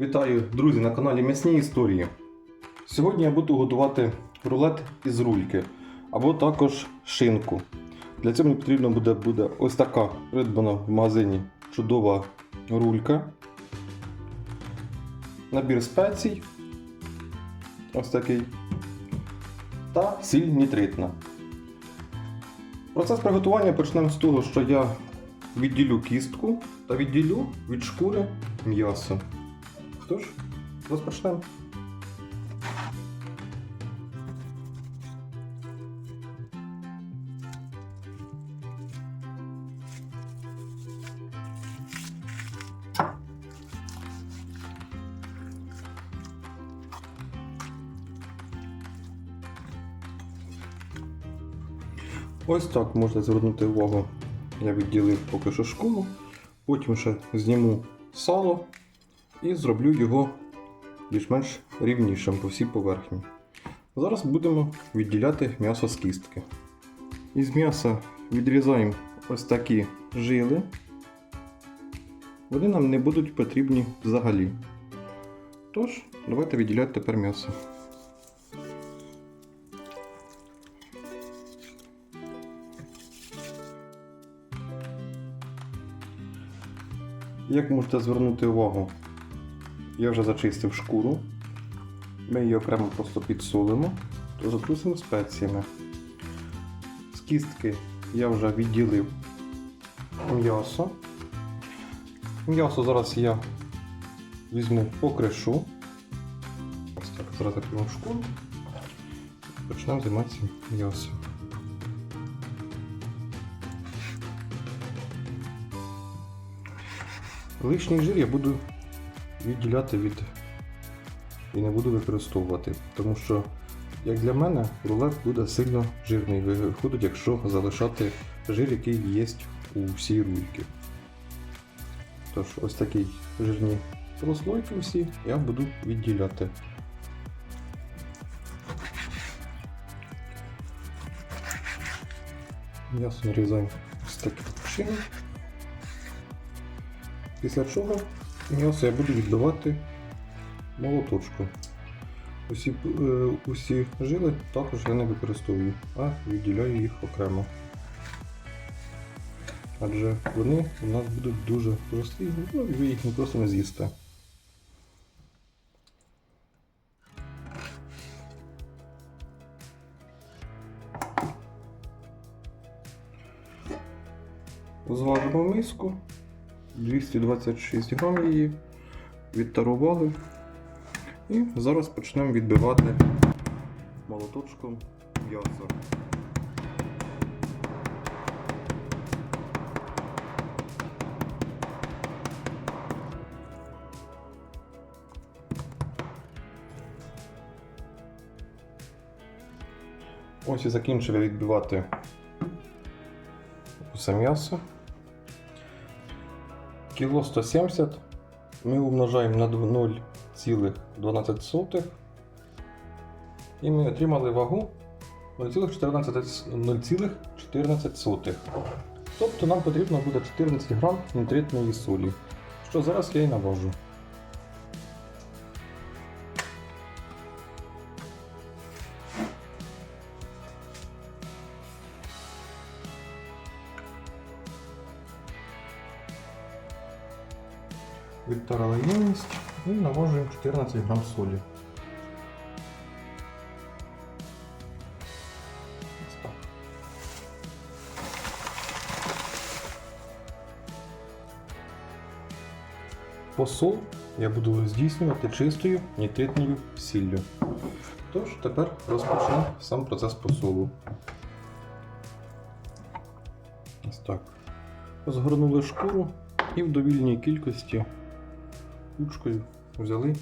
Вітаю, друзі, на каналі М'ясні Історії. Сьогодні я буду готувати рулет із рульки або також шинку. Для цього мені потрібно буде, буде ось така придбана в магазині чудова рулька. Набір спецій. Ось такий. Та сіль нітритна. Процес приготування почнемо з того, що я відділю кістку та відділю від шкури м'ясо. Тож, розпочнемо. Ось так можна звернути увагу. Я відділив поки що шкуру, потім ще зніму сало і зроблю його більш-менш рівнішим по всій поверхні. Зараз будемо відділяти м'ясо з кістки. Із м'яса відрізаємо ось такі жили. Вони нам не будуть потрібні взагалі. Тож, давайте відділяти тепер м'ясо. Як можете звернути увагу, я вже зачистив шкуру. Ми її окремо просто підсолимо, то затрусимо спеціями. З кістки я вже відділив м'ясо. М'ясо зараз я візьму покришу. Ось так, зараз закриємо шкуру. Почнемо займатися м'ясом. Лишній жир я буду відділяти від і не буду використовувати, тому що, як для мене, рулет буде сильно жирний виходить, якщо залишати жир, який є у всій рульці. Тож, ось такі жирні прослойки всі я буду відділяти. М'ясо нарізаємо ось таким чином. Після чого м'ясо я буду відбивати молоточком. Усі, е, усі жили також я не використовую, а відділяю їх окремо. Адже вони у нас будуть дуже прості, ну і ви їх не просто не з'їсте. Зважимо миску. 226 грам її, відтарували. І зараз почнемо відбивати молоточком м'ясо. Ось і закінчили відбивати усе м'ясо. Кіло 170 ми умножаємо на 0,12 і ми отримали вагу 0,14. Тобто нам потрібно буде 14 грам нітритної солі, що зараз я і навожу. Відтарили ємність і навожуємо 14 грам солі. Посол я буду здійснювати чистою нітритною сіллю. Тож тепер розпочнемо сам процес посолу. Ось так. Згорнули шкуру і в довільній кількості кучкою взяли,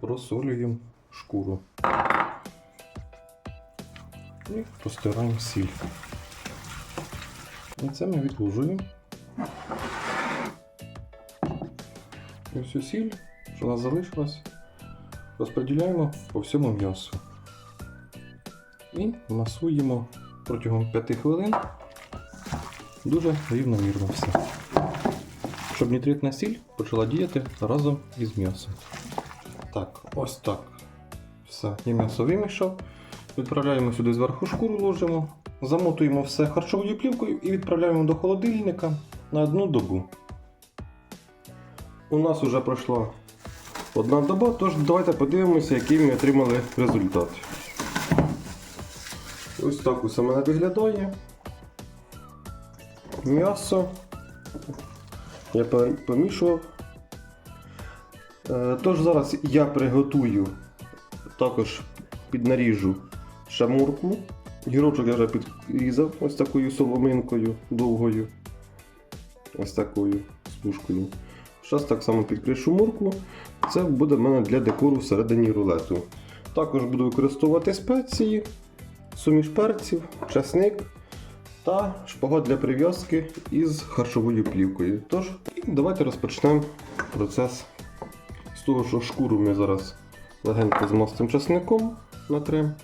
просолюємо шкуру. І постираємо сіль. І це ми відлужуємо. І всю сіль, що у нас залишилась, розподіляємо по всьому м'ясу. І масуємо протягом 5 хвилин дуже рівномірно все. Щоб нітритна сіль почала діяти разом із м'ясом. Так, ось так. Все, я м'ясо вимішав. Відправляємо сюди зверху шкуру, ложимо, замотуємо все харчовою плівкою і відправляємо до холодильника на одну добу. У нас вже пройшла одна доба, тож давайте подивимося, який ми отримали результат. Ось так усе мене виглядає. М'ясо. Я помішував. Е, Тож зараз я приготую, також піднаріжу шамурку. Гірочок я вже підрізав ось такою соломинкою довгою. Ось такою смужкою. Зараз так само підкришу моркву. Це буде в мене для декору всередині рулету. Також буду використовувати спеції, суміш перців, часник та шпагат для прив'язки із харчовою плівкою. Тож, давайте розпочнемо процес з того, що шкуру ми зараз легенько змастимо часником натрем.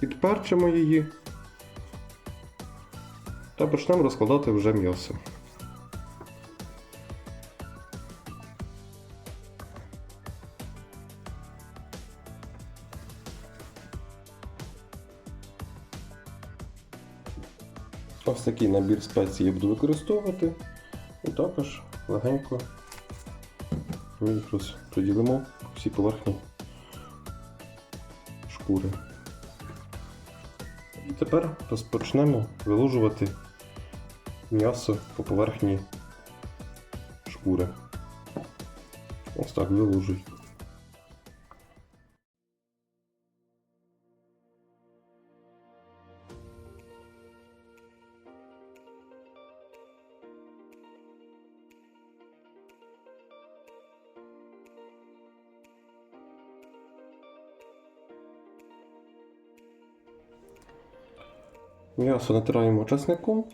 Підперчимо її та почнемо розкладати вже м'ясо. Такий набір спецій я буду використовувати. І також легенько ми їх розподілимо всі поверхні шкури. І тепер розпочнемо виложувати м'ясо по поверхні шкури. Ось так виложуй. М'ясо натираємо часником.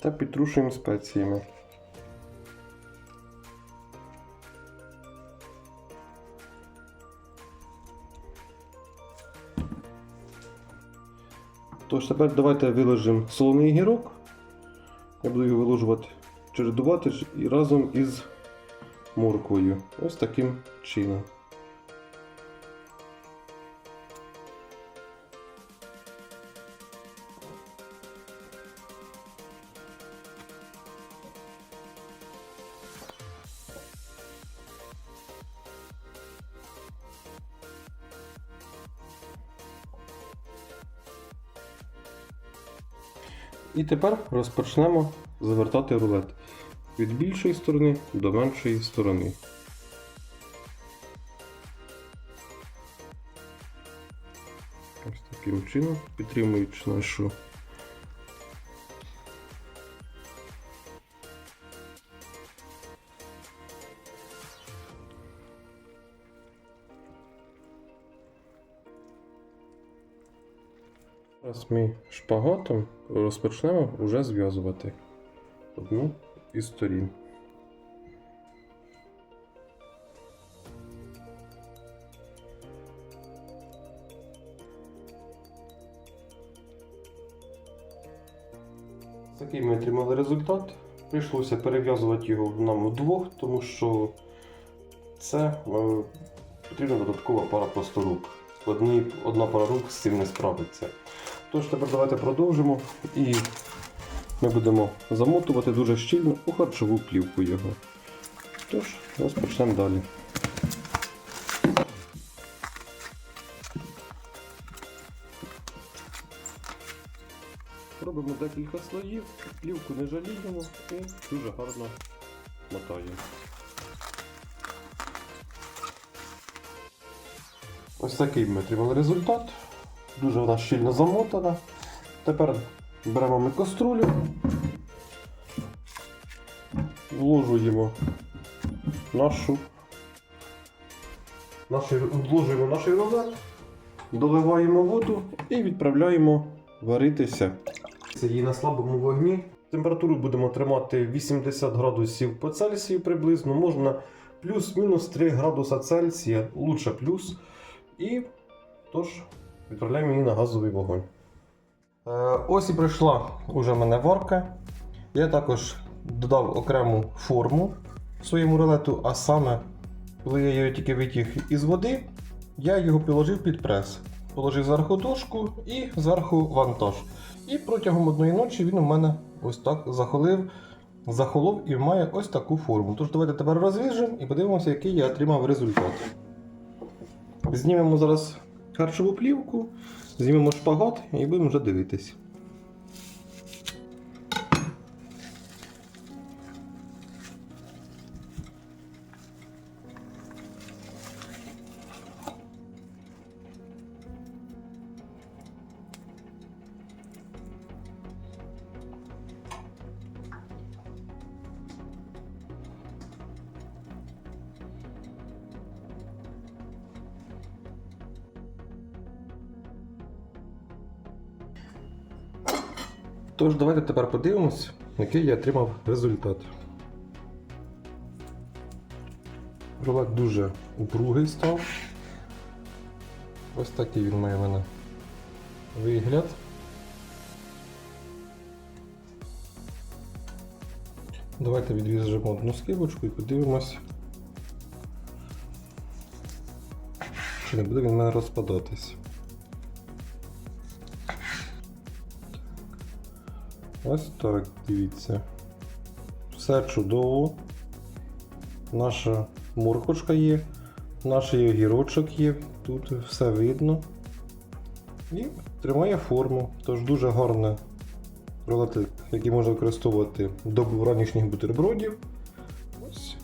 Та підтрушуємо спеціями. Тож тепер давайте виложимо солоний гірок. Я буду його виложувати, чередувати і разом із морквою. Ось таким чином. І тепер розпочнемо завертати рулет від більшої сторони до меншої сторони. Ось таким чином, підтримуючи нашу Зараз ми шпагатом розпочнемо вже зв'язувати одну із сторін. Такий ми отримали результат. Прийшлося перев'язувати його нам удвох, тому що це е, потрібна додаткова пара просто рук. Одні, одна пара рук з цим не справиться. Тож тепер давайте продовжимо і ми будемо замотувати дуже щільно у харчову плівку його. Тож, розпочнемо далі. Робимо декілька слоїв, плівку не жаліємо і дуже гарно мотаємо. Ось такий ми отримали результат. Дуже вона щільно замотана. Тепер беремо ми каструлю, вложуємо нашу, нашу, вложуємо наш рулет, доливаємо воду і відправляємо варитися. Це її на слабому вогні Температуру будемо тримати 80 градусів по Цельсію приблизно. Можна плюс-мінус 3 градуса Цельсія, лучше плюс. І тож відправляємо її на газовий вогонь. Е, ось і пройшла уже мене варка. Я також додав окрему форму своєму рулету, а саме, коли я його тільки витяг із води, я його положив під прес. Положив зверху дошку і зверху вантаж. І протягом одної ночі він у мене ось так захолив, захолов і має ось таку форму. Тож давайте тепер розвіжемо і подивимося, який я отримав результат. Знімемо зараз харчову плівку, знімемо шпагат і будемо вже дивитись. Тож, давайте тепер подивимось, який я отримав результат. Рулет дуже упругий став. Ось такий він має в мене вигляд. Давайте відріжемо одну скибочку і подивимось. Чи не буде він в мене розпадатись. Ось так, дивіться. Все чудово. Наша морквочка є, наш огірочок є, тут все видно. І тримає форму. Тож дуже гарне рулети, які можна використовувати до ранішніх бутербродів. Ось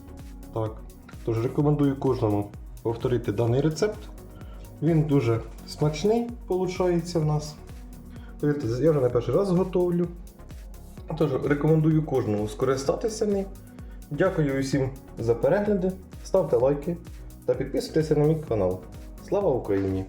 так. Тож рекомендую кожному повторити даний рецепт. Він дуже смачний, виходить, в нас. Я вже не перший раз готовлю. Тож рекомендую кожному скористатися ним. Дякую усім за перегляди, ставте лайки та підписуйтеся на мій канал. Слава Україні!